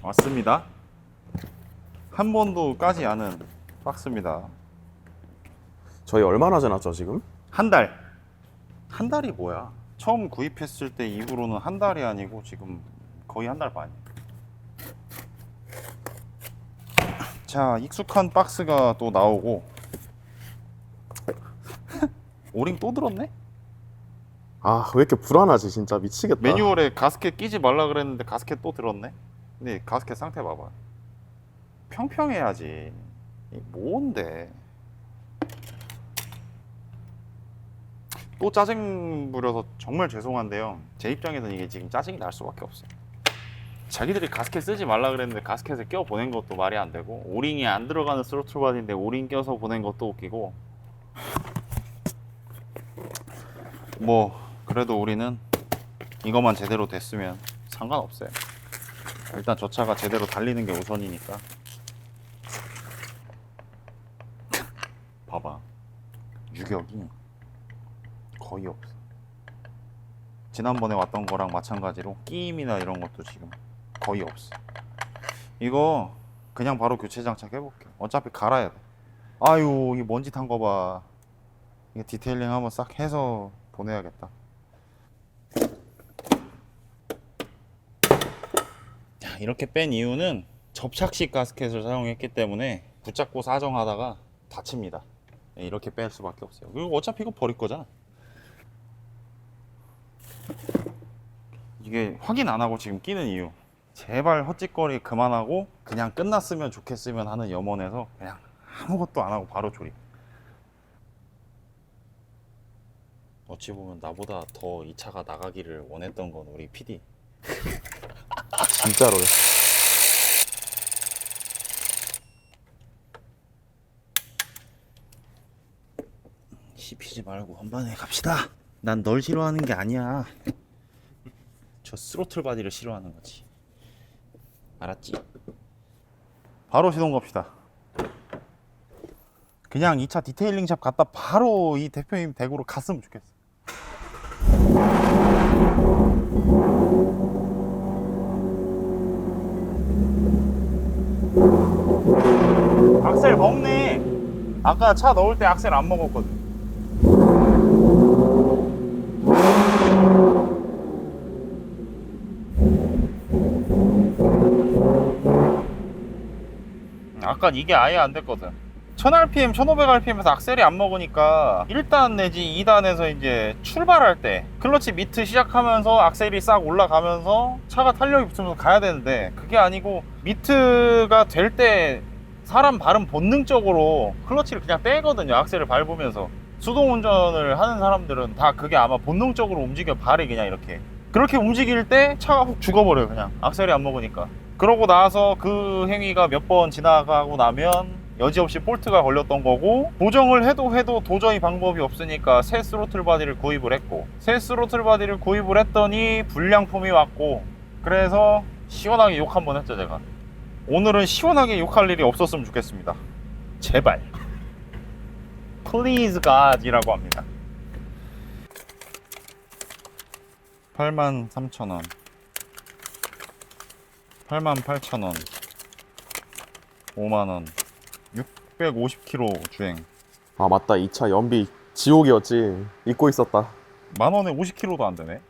박스입니다. 한 번도 까지 않은 박스입니다. 저희 얼마나 지났죠 지금? 한 달. 한 달이 뭐야? 처음 구입했을 때 이후로는 한 달이 아니고 지금 거의 한 달 반이야. 자, 익숙한 박스가 또 나오고 오링 또 들었네? 아 왜 이렇게 불안하지 진짜 미치겠다. 매뉴얼에 가스켓 끼지 말라 그랬는데 가스켓 또 들었네? 근데 가스켓 상태 봐봐. 평평해야지. 이 뭔데? 또 짜증 부려서 정말 죄송한데요. 제 입장에서는 이게 지금 짜증이 날 수밖에 없어요. 자기들이 가스켓 쓰지 말라 그랬는데 가스켓을 껴 보낸 것도 말이 안 되고 오링이 안 들어가는 스로틀 바디인데 오링 껴서 보낸 것도 웃기고 뭐 그래도 우리는 이것만 제대로 됐으면 상관없어요. 일단 저 차가 제대로 달리는 게 우선이니까. 봐봐. 유격이 거의 없어. 지난번에 왔던 거랑 마찬가지로 끼임이나 이런 것도 지금 거의 없어. 이거 그냥 바로 교체 장착 해볼게. 어차피 갈아야 돼. 아유, 이 먼지 탄 거 봐. 이게 디테일링 한번 싹 해서 보내야겠다. 이렇게 뺀 이유는 접착식 가스켓을 사용했기 때문에 붙잡고 사정하다가 다칩니다. 네, 이렇게 뺄 수밖에 없어요. 그리고 어차피 이거 버릴 거잖아. 이게 확인 안 하고 지금 끼는 이유. 제발 헛짓거리 그만하고 그냥 끝났으면 좋겠으면 하는 염원에서 그냥 아무것도 안 하고 바로 조립. 어찌 보면 나보다 더 이 차가 나가기를 원했던 건 우리 PD. 진짜로. 씹히지 말고 한 번에 갑시다. 난 널 싫어하는 게 아니야. 저 스로틀 바디를 싫어하는 거지. 알았지? 바로 시동 겁시다. 그냥 이차 디테일링 샵 갔다 바로 이 대표님 댁으로 갔으면 좋겠어. 악셀 먹네. 아까 차 넣을 때 악셀 안 먹었거든. 아까 이게 아예 안 됐거든. 1000rpm, 1500rpm에서 악셀이 안 먹으니까 1단 내지 2단에서 이제 출발할 때 클러치 미트 시작하면서 악셀이 싹 올라가면서 차가 탄력이 붙으면서 가야 되는데 그게 아니고 미트가 될 때 사람 발은 본능적으로 클러치를 그냥 떼거든요. 악셀을 밟으면서. 수동 운전을 하는 사람들은 다 그게 아마 본능적으로 움직여 발이 그냥 이렇게. 그렇게 움직일 때 차가 훅 죽어버려요. 그냥 악셀이 안 먹으니까. 그러고 나서 그 행위가 몇 번 지나가고 나면 여지없이 볼트가 걸렸던 거고 보정을 해도 해도 도저히 방법이 없으니까 새 스로틀 바디를 구입을 했고 새 스로틀 바디를 구입을 했더니 불량품이 왔고 그래서 시원하게 욕 한 번 했죠 제가 오늘은 시원하게 욕할 일이 없었으면 좋겠습니다. 제발. Please God이라고 합니다. 83,000원. 88,000원. 5만원. 650km 주행. 아 맞다 이 차 연비 지옥이었지. 잊고 있었다. 만원에 50km도 안 되네.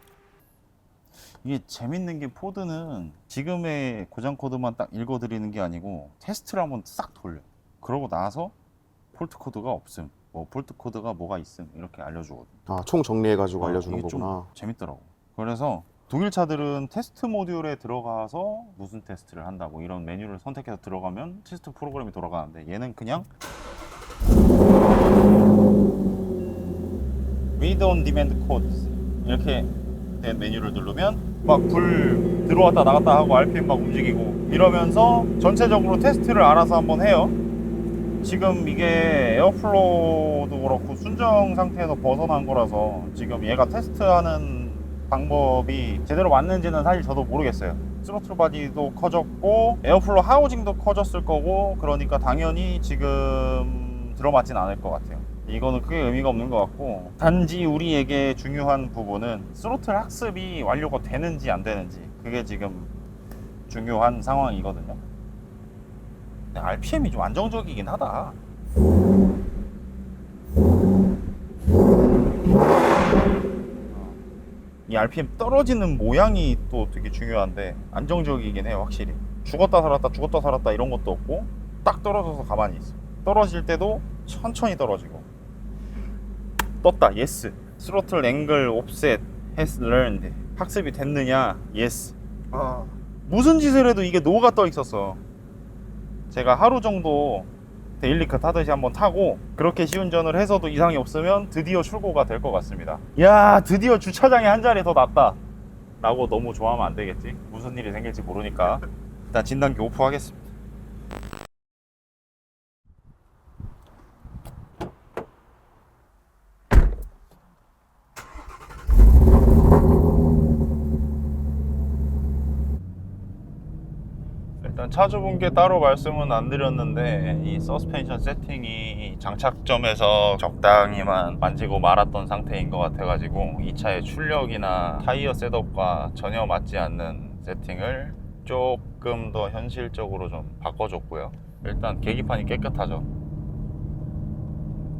이게 재밌는 게 포드는 지금의 고장 코드만 딱 읽어드리는 게 아니고 테스트를 한번 싹 돌려. 그러고 나서 폴트 코드가 없음. 뭐 폴트 코드가 뭐가 있음 이렇게 알려주거든. 아총 정리해가지고 아, 알려주는 이게 좀 거구나. 재밌더라고. 그래서 독일 차들은 테스트 모듈에 들어가서 무슨 테스트를 한다 뭐 이런 메뉴를 선택해서 들어가면 테스트 프로그램이 돌아가는데 얘는 그냥 Read on Demand Codes 이렇게 된 메뉴를 누르면 막 불 들어왔다 나갔다 하고 RPM 막 움직이고 이러면서 전체적으로 테스트를 알아서 한번 해요. 지금 이게 에어플로우도 그렇고 순정 상태에서 벗어난 거라서 지금 얘가 테스트하는 방법이 제대로 맞는지는 사실 저도 모르겠어요. 스로틀 바디도 커졌고 에어플로우 하우징도 커졌을 거고 그러니까 당연히 지금 들어맞진 않을 것 같아요. 이거는 크게 의미가 없는 것 같고 단지 우리에게 중요한 부분은 스로틀 학습이 완료가 되는지 안 되는지 그게 지금 중요한 상황이거든요. RPM이 좀 안정적이긴 하다. 이 RPM 떨어지는 모양이 또 되게 중요한데 안정적이긴 해요 확실히 죽었다 살았다 죽었다 살았다 이런 것도 없고 딱 떨어져서 가만히 있어 떨어질 때도 천천히 떨어지고 떴다 예스 스로틀 앵글 옵셋 has learned 학습이 됐느냐 예스 아. 무슨 짓을 해도 이게 노가 떠 있었어. 제가 하루 정도 데일리카 타듯이 한번 타고 그렇게 시운전을 해서도 이상이 없으면 드디어 출고가 될 것 같습니다. 야 드디어 주차장에 한 자리 더 낫다. 라고 너무 좋아하면 안 되겠지? 무슨 일이 생길지 모르니까. 일단 진단기 오프하겠습니다 일단 차주분께 따로 말씀은 안 드렸는데 이 서스펜션 세팅이 장착점에서 적당히만 만지고 말았던 상태인 것 같아가지고 이 차의 출력이나 타이어 셋업과 전혀 맞지 않는 세팅을 조금 더 현실적으로 좀 바꿔줬고요. 일단 계기판이 깨끗하죠.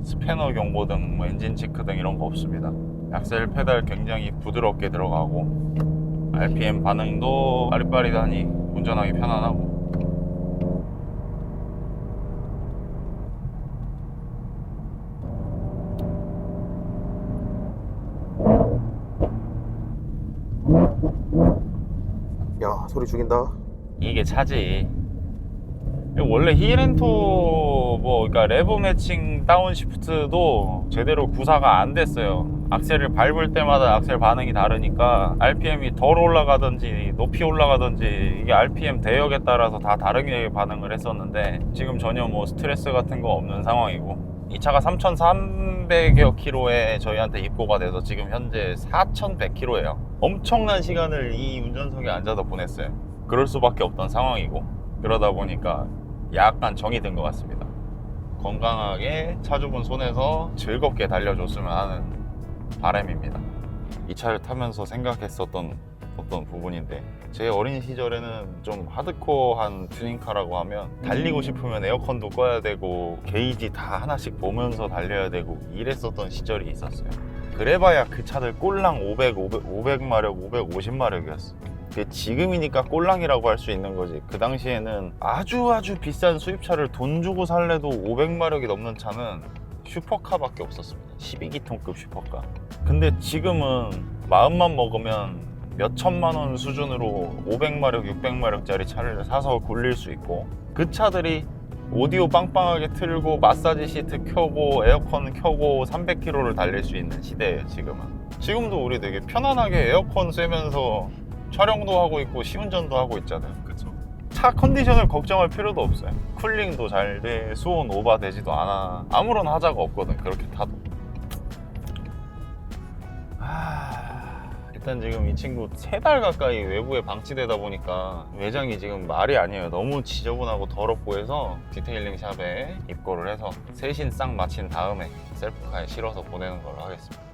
스패너 경고등, 뭐 엔진 체크 등 이런 거 없습니다. 악셀 페달 굉장히 부드럽게 들어가고 RPM 반응도 빠릿빠릿하니 운전하기 편안하고 야 소리 죽인다. 이게 차지. 원래 히렌토 뭐 그러니까 레버 매칭 다운 시프트도 제대로 구사가 안 됐어요 악셀을 밟을 때마다 악셀 반응이 다르니까 RPM이 덜 올라가든지 높이 올라가든지 이게 RPM 대역에 따라서 다 다르게 반응을 했었는데 지금 전혀 뭐 스트레스 같은 거 없는 상황이고 이 차가 3,300여 킬로에 저희한테 입고가 돼서 지금 현재 4,100킬로예요 엄청난 시간을 이 운전석에 앉아서 보냈어요 그럴 수밖에 없던 상황이고 그러다 보니까 약간 정이 든 것 같습니다. 건강하게 차주분 손에서 즐겁게 달려줬으면 하는 바람입니다. 이 차를 타면서 생각했었던 어떤 부분인데 제 어린 시절에는 좀 하드코어한 튜닝카라고 하면 달리고 싶으면 에어컨도 꺼야 되고 게이지 다 하나씩 보면서 달려야 되고 이랬었던 시절이 있었어요. 그래봐야 그 차들 꼴랑 500, 500, 500마력, 550마력이었어. 그게 지금이니까 꼴랑이라고 할 수 있는 거지. 그 당시에는 아주 아주 비싼 수입차를 돈 주고 살래도 500마력이 넘는 차는 슈퍼카밖에 없었습니다. 12기통급 슈퍼카. 근데 지금은 마음만 먹으면 몇 천만 원 수준으로 500마력, 600마력짜리 차를 사서 굴릴 수 있고 그 차들이 오디오 빵빵하게 틀고 마사지 시트 켜고 에어컨 켜고 300km를 달릴 수 있는 시대예요 지금은 지금도 우리 되게 편안하게 에어컨 쐬면서 촬영도 하고 있고 시운전도 하고 있잖아요 그쵸 차 컨디션을 걱정할 필요도 없어요. 쿨링도 잘돼 수온 오버 되지도 않아. 아무런 하자가 없거든 그렇게 타도. 하... 일단 지금 이 친구 세 달 가까이 외부에 방치되다 보니까 외장이 지금 말이 아니에요. 너무 지저분하고 더럽고 해서 디테일링 샵에 입고를 해서 세신 싹 마친 다음에 셀프카에 실어서 보내는 걸로 하겠습니다